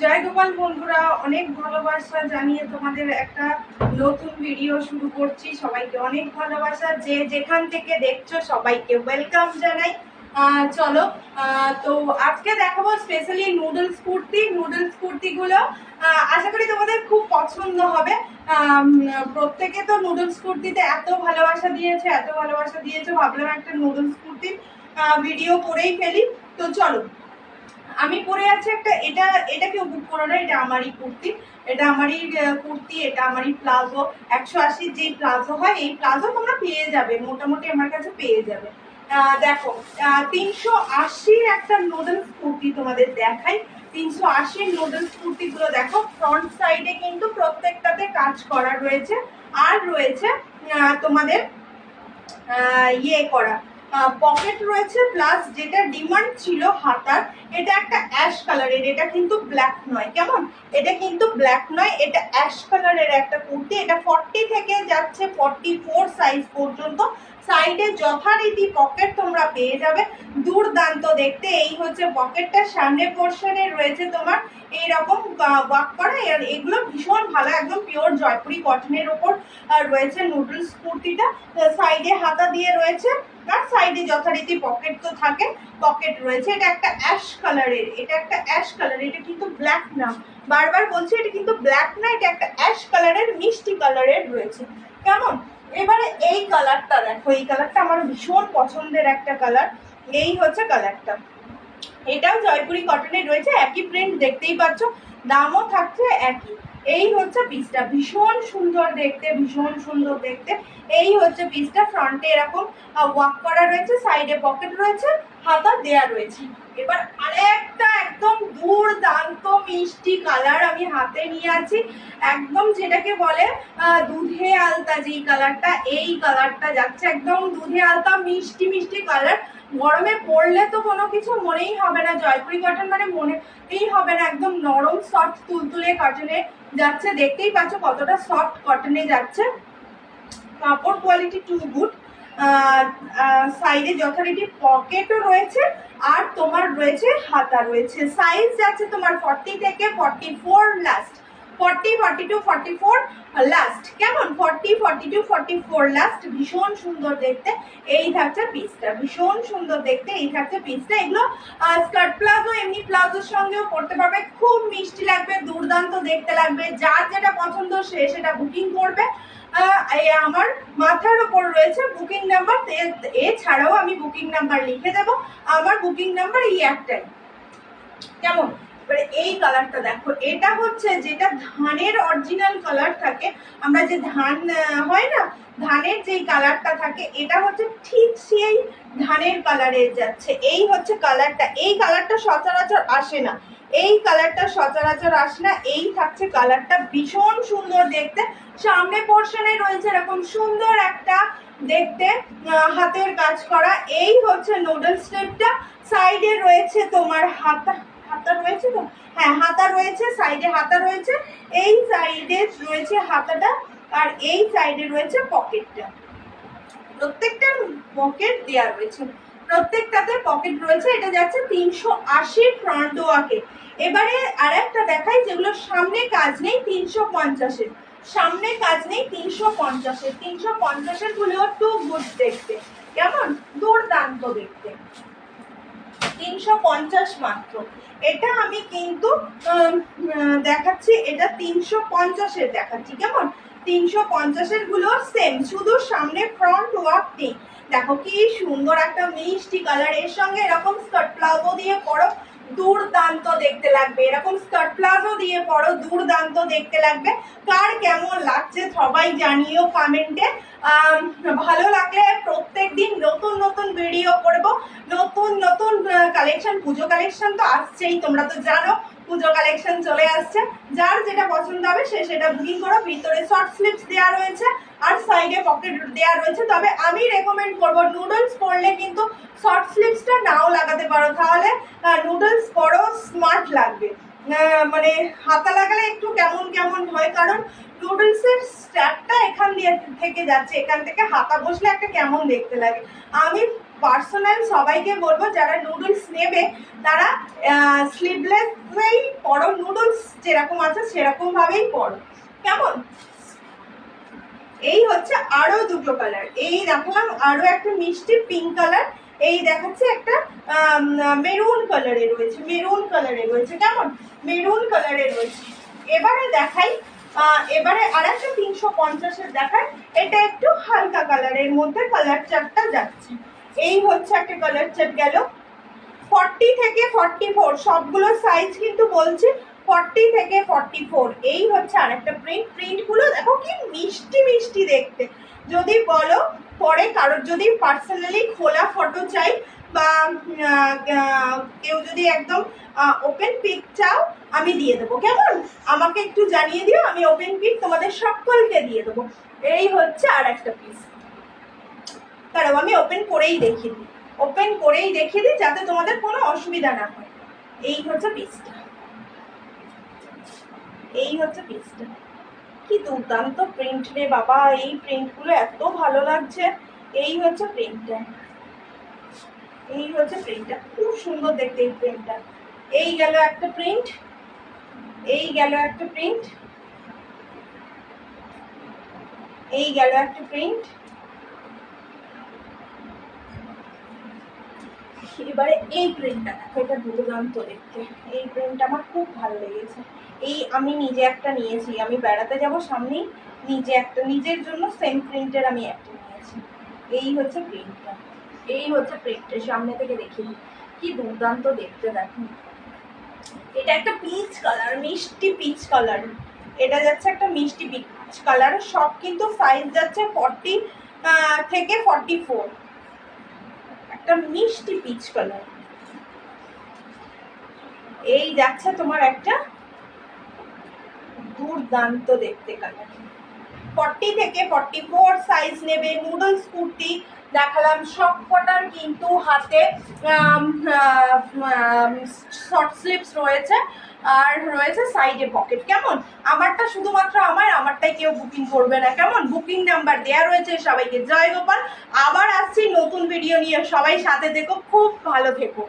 জয় গোপাল বন্ধুরা, অনেক ভালোবাসা জানিয়ে তোমাদের একটা নতুন ভিডিও শুরু করছি। সবাইকে অনেক ভালোবাসা। যে যেখান থেকে দেখছ সবাইকে ওয়েলকাম জানাই। চলো তো আজকে দেখাবো স্পেশালি নুডলস কুর্তি। নুডলস কুর্তিগুলো আশা করি তোমাদের খুব পছন্দ হবে। প্রত্যেকে তো নুডলস কুর্তিতে এত ভালোবাসা দিয়েছে, এত ভালোবাসা দিয়েছে। ভাবলাম একটা নুডলস কুর্তির ভিডিও করেই ফেলি। তো চলো আমি পরে আছি একটা, এটা এটা কেউ বুক করো না, এটা আমারই কুর্তি। এটা আমারই কুর্তি, এটা আমারই প্লাজো। একশো আশির যেই প্লাজো হয়, এই প্লাজো তোমরা পেয়ে যাবে, মোটামুটি আমার কাছে পেয়ে যাবে। দেখো তিনশো আশির একটা নুডলস কুর্তি তোমাদের দেখাই। তিনশো আশির নুডলস কুর্তিগুলো দেখো ফ্রন্ট সাইডে কিন্তু প্রত্যেকটাতে কাজ করা রয়েছে। আর রয়েছে তোমাদের ইয়ে করা পকেট রয়েছে প্লাস যেটা ডিমান্ড ছিল হাতার, এটা একটা অ্যাশ কালারের এটা কিন্তু ব্ল্যাক নয়। কেমন? এটা কিন্তু ব্ল্যাক নয়, এটা অ্যাশ কালারের একটা কুর্তি। এটা ফর্টি থেকে যাচ্ছে ফর্টি ফোর সাইজ পর্যন্ত সাইডে যথারীতি পকেট তোমরা পেয়ে যাবে। দুর্দান্ত দেখতে, এই হচ্ছে পকেটটা সামনে পোর্শনে রয়েছে তোমার এইরকম ওয়াক করা, আর এগুলো ভীষণ ভালো, একদম পিওর জয়পুরি কটনের ওপর রয়েছে নুডলস কুর্তিটা। সাইডে হাতা দিয়ে রয়েছে, আর সাইডে যথারীতি পকেট তো থাকে পকেট রয়েছে। এটা একটা অ্যাশ কালারের এটা একটা অ্যাশ কালার এটা কিন্তু ব্ল্যাক না। বারবার বলছি, এটা কিন্তু ব্ল্যাক না, এটা একটা অ্যাশ কালারের মিষ্টি কালারের রয়েছে। কেমন? এবারে এই কালারটা দেখো, এই কালারটা আমার ভীষণ পছন্দের একটা কালার এই হচ্ছে কালারটা এটাও জয়পুরি কটনের রয়েছে, একই প্রিন্ট দেখতেই পাচ্ছ, দামও থাকছে একই। এই হচ্ছে পিসটা ভীষণ সুন্দর দেখতে, ভীষণ সুন্দর দেখতে। এই হচ্ছে পিসটা ফ্রন্টে এরকম ওয়াক করা রয়েছে সাইডে পকেট রয়েছে, হাতা দেয়া রয়েছে। এবার আরেকটা একদম দুর্দান্ত মিষ্টি কালার আমি হাতে নিয়ে আছি। একদম যেটাকে বলে দুধে আলতা যেই কালারটা এই কালারটা যাচ্ছে। একদম দুধে আলতা মিষ্টি মিষ্টি কালার গরমে পড়লে তো কোনো কিছু মনেই হবে না, জয়পুরি কটন মানে মনেই হবে না, একদম নরম সফট তুলতুলে কটনে যাচ্ছে, দেখতেই পাচ্ছ কতটা সফট কটনে যাচ্ছে। কাপড় কোয়ালিটি টু গুড সাইডে যথারীতি পকেটও রয়েছে, আর তোমার রয়েছে হাতা রয়েছে। সাইজ যাচ্ছে তোমার ফর্টি থেকে forty four last forty forty two forty four last কেমন? Forty forty two forty four last ভীষণ সুন্দর দেখতে এই থাকছে পিসটা ভীষণ সুন্দর দেখতে এই থাকছে পিসটা এগুলো স্কার্ট প্লাজো এমনি প্লাজোর সঙ্গেও পড়তে পারবে। খুব মিষ্টি লাগবে, দুর্দান্ত দেখতে লাগবে। যার যেটা পছন্দ সে সেটা বুকিং করবে। আমার মাথার ওপর রয়েছে বুকিং নাম্বার এছাড়াও আমি বুকিং নাম্বার লিখে দেবো। আমার বুকিং নাম্বার এই একটাই। কেমন? এবারে এই কালারটা দেখো, এটা হচ্ছে যেটা ধানের অরিজিনাল কালার থাকে। আমরা যে ধান হয় না? ধানের যেই কালারটা থাকে, এটা হচ্ছে ঠিক সেই ধানের কালারে যাচ্ছে। এই হচ্ছে কালারটা এই কালারটা সচরাচর আসে না। এই কালারটা সচরাচর আসে না। এই থাকছে কালারটা ভীষণ সুন্দর দেখতে। সামনে পোর্শনে রয়েছে এরকম সুন্দর একটা দেখতে হাতের কাজ করা। এই হচ্ছে নুডল স্টেপটা সাইডে রয়েছে তোমার হাতা। হাতা রয়েছে তো? হ্যাঁ হাতা রয়েছে, সাইডে হাতা রয়েছে, এই সাইডে রয়েছে হাতাটা আর এই সাইডে রয়েছে পকেটটা। প্রত্যেকটা পকেট দেওয়া রয়েছে। প্রত্যেকটাতে পকেট রয়েছে, এটা যাচ্ছে তিনশো আশির ফ্রন্ট ওয়াকে এবারে আর একটা দেখাই, যেগুলো সামনে কাজ নেই, তিনশো পঞ্চাশের। সামনে কাজ নেই, তিনশো পঞ্চাশের। তিনশো পঞ্চাশেরগুলো টু গুড দেখতে। কেমন? দুর্দান্ত দেখতে। তিনশো পঞ্চাশ মাত্র। এটা আমি কিন্তু দেখাচ্ছি, এটা তিনশো পঞ্চাশের দেখাচ্ছি, কেমন? তিনশো পঞ্চাশেরগুলো সেম শুধু সামনে ফ্রন্ট ওয়ার্ক নেই। দেখো কি সুন্দর একটা মিষ্টি কালারের সঙ্গে এরকম স্কার্ট প্লাজো দিয়ে পরো, দুর্দান্ত দেখতে লাগবে। এরকম স্কার্ট প্লাজো দিয়ে পরো, দুর্দান্ত দেখতে লাগবে। কার কেমন লাগছে সবাই জানিও কমেন্টে ভালো লাগলে প্রত্যেক দিন নতুন নতুন ভিডিও করব নতুন নতুন কালেকশন পুজো কালেকশন তো আসছেই, তোমরা তো জানো, পুজো কালেকশন চলে আসছে। যার যেটা পছন্দ হবে, সে সেটা বুকিং করো। ভিতরে শর্ট স্লিপস দেওয়া রয়েছে, আর সাইডে পকেট দেওয়া রয়েছে। তবে আমি রেকমেন্ড করব নুডলস পরলে কিন্তু শর্ট স্লিপসটা নাও লাগাতে পারো। তাহলে নুডলস পরো স্মার্ট লাগবে। মানে হাতা লাগালে একটু কেমন কেমন হয়? কারণ নুডলসের স্ট্যাপটা এখান দিয়ে থেকে যাচ্ছে। এখান থেকে হাতা বসলে একটা কেমন দেখতে লাগে। আমি পার্সোনাল সবাইকে বলব, যারা নুডলস নেবে, তারা স্লিভলেসই পরো নুডলস যেরকম আছে সেরকম ভাবেই পরো। কেমন? এই হচ্ছে আরও দুটো কালার এই দেখালাম আরও একটা মিষ্টি পিঙ্ক কালার এই দেখাচ্ছে একটা মেরুন কালারে রয়েছে মেরুন কালারে রয়েছে। কেমন? মেরুন কালারে রয়েছে। এবারে দেখাই এবারে আর একটা তিনশো পঞ্চাশের দেখায়। এটা একটু হালকা কালারের মধ্যে কালার চারটা যাচ্ছে। এই হচ্ছে একটা কালার চার্ট গেল। ফর্টি থেকে ফর্টি ফোর সবগুলো সাইজ কিন্তু বলছে ফর্টি থেকে ফর্টি ফোর এই হচ্ছে আর একটা প্রিন্ট প্রিন্টগুলো দেখো কি মিষ্টি মিষ্টি দেখতে। যদি বলো পরে কারোর যদি পার্সোনালি খোলা ফটো চাই বা কেউ যদি একদম ওপেন পিক চাও, আমি দিয়ে দেবো। কেমন? আমাকে একটু জানিয়ে দিও, আমি ওপেন পিক তোমাদের সকলকে দিয়ে দেবো। এই হচ্ছে আর একটা পিস কারণ আমি ওপেন করেই দেখিয়ে দিই ওপেন করেই দেখিয়ে দিই যাতে তোমাদের কোনো অসুবিধা না হয়। এই হচ্ছে পিসটা এই হচ্ছে পিসটা কি দুর্দান্ত প্রিন্ট রে বাবা, এই প্রিন্টগুলো এত ভালো লাগছে। এই হচ্ছে প্রিন্টটা এই হচ্ছে প্রিন্টটা খুব সুন্দর দেখতে এই প্রিন্টটা এই গেল একটা প্রিন্ট এই গেল একটা প্রিন্ট এই গেল একটা প্রিন্ট এবারে এই প্রিন্টটা দেখো, এটা দুর্দান্ত দেখতে। এই প্রিন্টটা আমার খুব ভালো লেগেছে। এই আমি নিজে একটা নিয়েছি, আমি বেড়াতে যাব সামনেই, নিজে একটা, নিজের জন্য সেম প্রিন্টের আমি একটা নিয়েছি। এই হচ্ছে প্রিন্টটা এই হচ্ছে প্রিন্টের সামনে থেকে দেখি কি দুর্দান্ত দেখতে দেখো। এটা একটা পিচ কালার মিষ্টি পিচ কালার এটা যাচ্ছে একটা মিষ্টি পিচ কালার সব কিন্তু সাইজ যাচ্ছে ফর্টি থেকে ফর্টি ফোর একটা মিষ্টি পিচ কালার এই যাচ্ছে তোমার একটা দুর্দান্ত দেখতে কালার ফর্টি থেকে ফর্টি ফোর সাইজ নেবে নুডলস কুর্তি দেখালাম সব কটার কিন্তু হাতে শর্ট স্লিভস রয়েছে, আর রয়েছে সাইডে পকেট কেমন? আমারটা শুধুমাত্র আমার, আমারটাই কেউ বুকিং করবে না। কেমন? বুকিং নাম্বার দেয়া রয়েছে সবাইকে। জয় গোপাল, আবার আসছি নতুন ভিডিও নিয়ে। সবাই সাথে দেখো খুব ভালো থেকো।